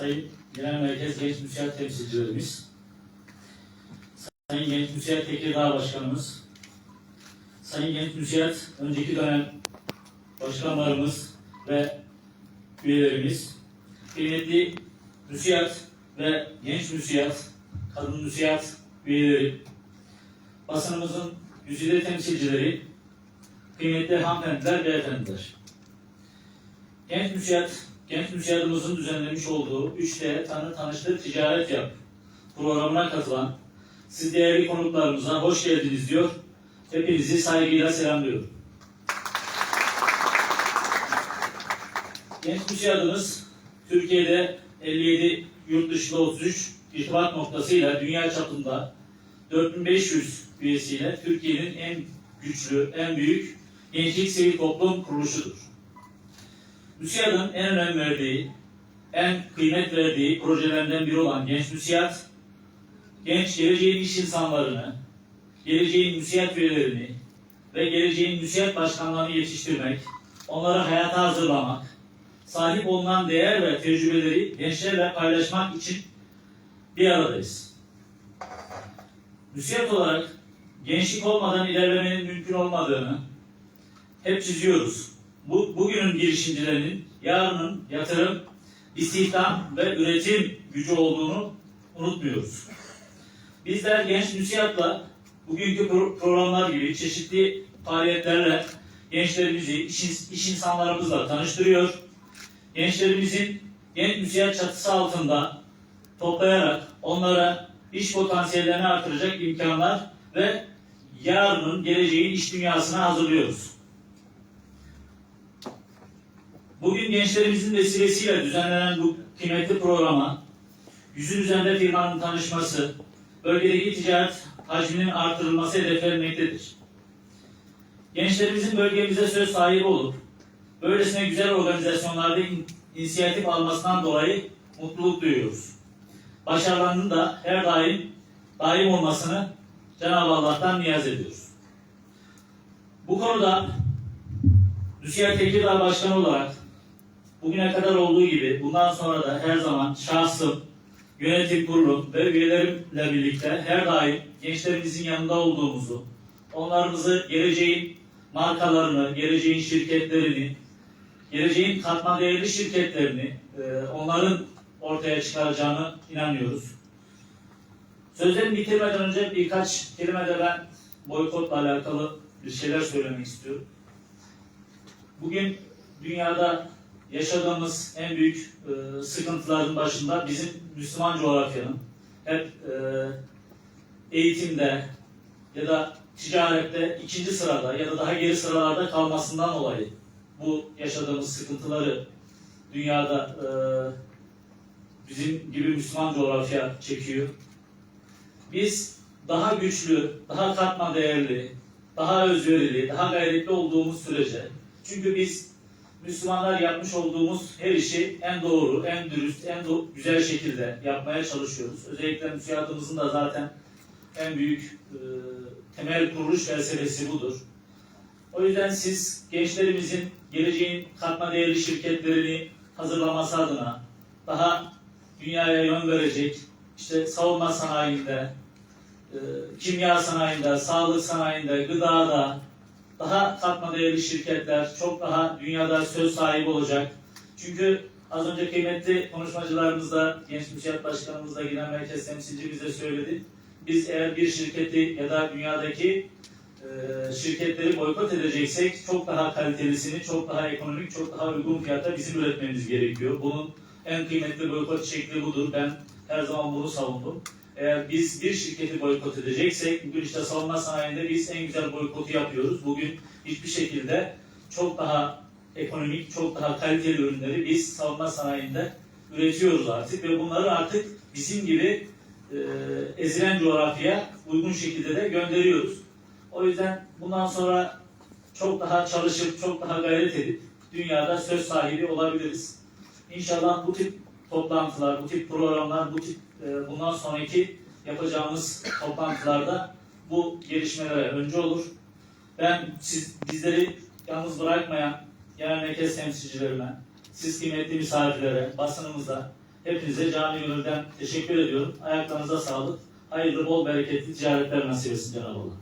Sayın Genel Merkez Genç Müsait Temsilcilerimiz, Sayın Genç Müsait Tekirdağ Başkanımız, Sayın Genç Müsait önceki dönem başkanlarımız ve üyelerimiz, kıymetli müsiyat ve genç müsiyat, kadın müsiyat üyeleri, basınımızın güzide temsilcileri, kıymetli hanımefendiler, beyefendiler. Genç müsiyat, genç müsiyatımızın düzenlemiş olduğu 3D Tanı Tanıştır Ticaret Yap programına katılan siz değerli konuklarımıza hoş geldiniz diyor. Hepinizi saygıyla selamlıyorum. Genç müsiyatımız Türkiye'de 57, yurt dışında 33 irtibat noktasıyla dünya çapında 4500 üyesiyle Türkiye'nin en güçlü, en büyük gençlik sivil toplum kuruluşudur. MÜSİAD'ın en önem verdiği, en kıymet verdiği projelerinden biri olan Genç MÜSİAD, genç geleceğin iş insanlarını, geleceğin MÜSİAD üyelerini ve geleceğin MÜSİAD başkanlarını yetiştirmek, onları hayata hazırlamak, sahip olunan değer ve tecrübeleri gençlerle paylaşmak için bir aradayız. Müsiyat olarak gençlik olmadan ilerlemenin mümkün olmadığını hep çiziyoruz. Bu, bugünün girişimcilerinin yarının yatırım, istihdam ve üretim gücü olduğunu unutmuyoruz. Bizler genç müsiyatla bugünkü pro- programlar gibi çeşitli faaliyetlerle gençlerimizi, iş, iş insanlarımızla tanıştırıyor. Gençlerimizin genç müsiyat çatısı altında toplayarak onlara iş potansiyellerini artıracak imkanlar ve yarının geleceğin iş dünyasına hazırlıyoruz. Bugün gençlerimizin vesilesiyle düzenlenen bu kıymetli programa yüzün üzerinde firmanın tanışması, bölgedeki ticaret hacminin artırılması hedeflenmektedir. Gençlerimizin bölgemize söz sahibi olup böylesine güzel organizasyonlarda in- inisiyatif almasından dolayı mutluluk duyuyoruz. Başarılarının da her daim daim olmasını Cenab-ı Allah'tan niyaz ediyoruz. Bu konuda Müsiyat Tekirdağ Başkanı olarak bugüne kadar olduğu gibi bundan sonra da her zaman şahsım, yönetim kurulu ve üyelerimle birlikte her daim gençlerimizin yanında olduğumuzu, onlarımızı geleceğin markalarını, geleceğin şirketlerini, geleceğin katma değerli şirketlerini e, onların ortaya çıkaracağını inanıyoruz. Sözlerimi bitirmeden önce birkaç kelime de ben boykotla alakalı bir şeyler söylemek istiyorum. Bugün dünyada yaşadığımız en büyük e, sıkıntıların başında bizim Müslüman coğrafyanın hep e, eğitimde ya da ticarette ikinci sırada ya da daha geri sıralarda kalmasından dolayı bu yaşadığımız sıkıntıları dünyada e, bizim gibi Müslüman coğrafya çekiyor. Biz daha güçlü, daha katma değerli, daha özverili, daha gayretli olduğumuz sürece çünkü biz Müslümanlar yapmış olduğumuz her işi en doğru, en dürüst, en do- güzel şekilde yapmaya çalışıyoruz. Özellikle müsiyatımızın da zaten en büyük e, temel kuruluş felsefesi budur. O yüzden siz gençlerimizin geleceğin katma değerli şirketlerini hazırlaması adına daha dünyaya yön verecek, işte savunma sanayinde, e, kimya sanayinde, sağlık sanayinde, gıdada daha katma değerli şirketler çok daha dünyada söz sahibi olacak. Çünkü az önce kıymetli konuşmacılarımız da, Genç Müsiyat Başkanımız da, Merkez Temsilcimiz de söyledi. Biz eğer bir şirketi ya da dünyadaki e, şirketleri boykot edeceksek çok daha kalitelisini, çok daha ekonomik, çok daha uygun fiyata bizim üretmemiz gerekiyor. Bunun en kıymetli boykot şekli budur. Ben her zaman bunu savundum. Eğer biz bir şirketi boykot edeceksek, bugün işte savunma sanayinde biz en güzel boykotu yapıyoruz. Bugün hiçbir şekilde çok daha ekonomik, çok daha kaliteli ürünleri biz savunma sanayinde üretiyoruz artık ve bunları artık bizim gibi e, ezilen coğrafyaya uygun şekilde de gönderiyoruz. O yüzden bundan sonra çok daha çalışıp, çok daha gayret edip dünyada söz sahibi olabiliriz. İnşallah bu tip toplantılar, bu tip programlar, bu tip bundan sonraki yapacağımız toplantılarda bu gelişmelere önce olur. Ben siz bizleri yalnız bırakmayan genel merkez temsilcilerime, siz kıymetli misafirlere, basınımıza Hepinize canı gönülden teşekkür ediyorum. Ayaklarınıza sağlık. Hayırlı, bol, bereketli ticaretler nasip etsin Cenab-ı Allah.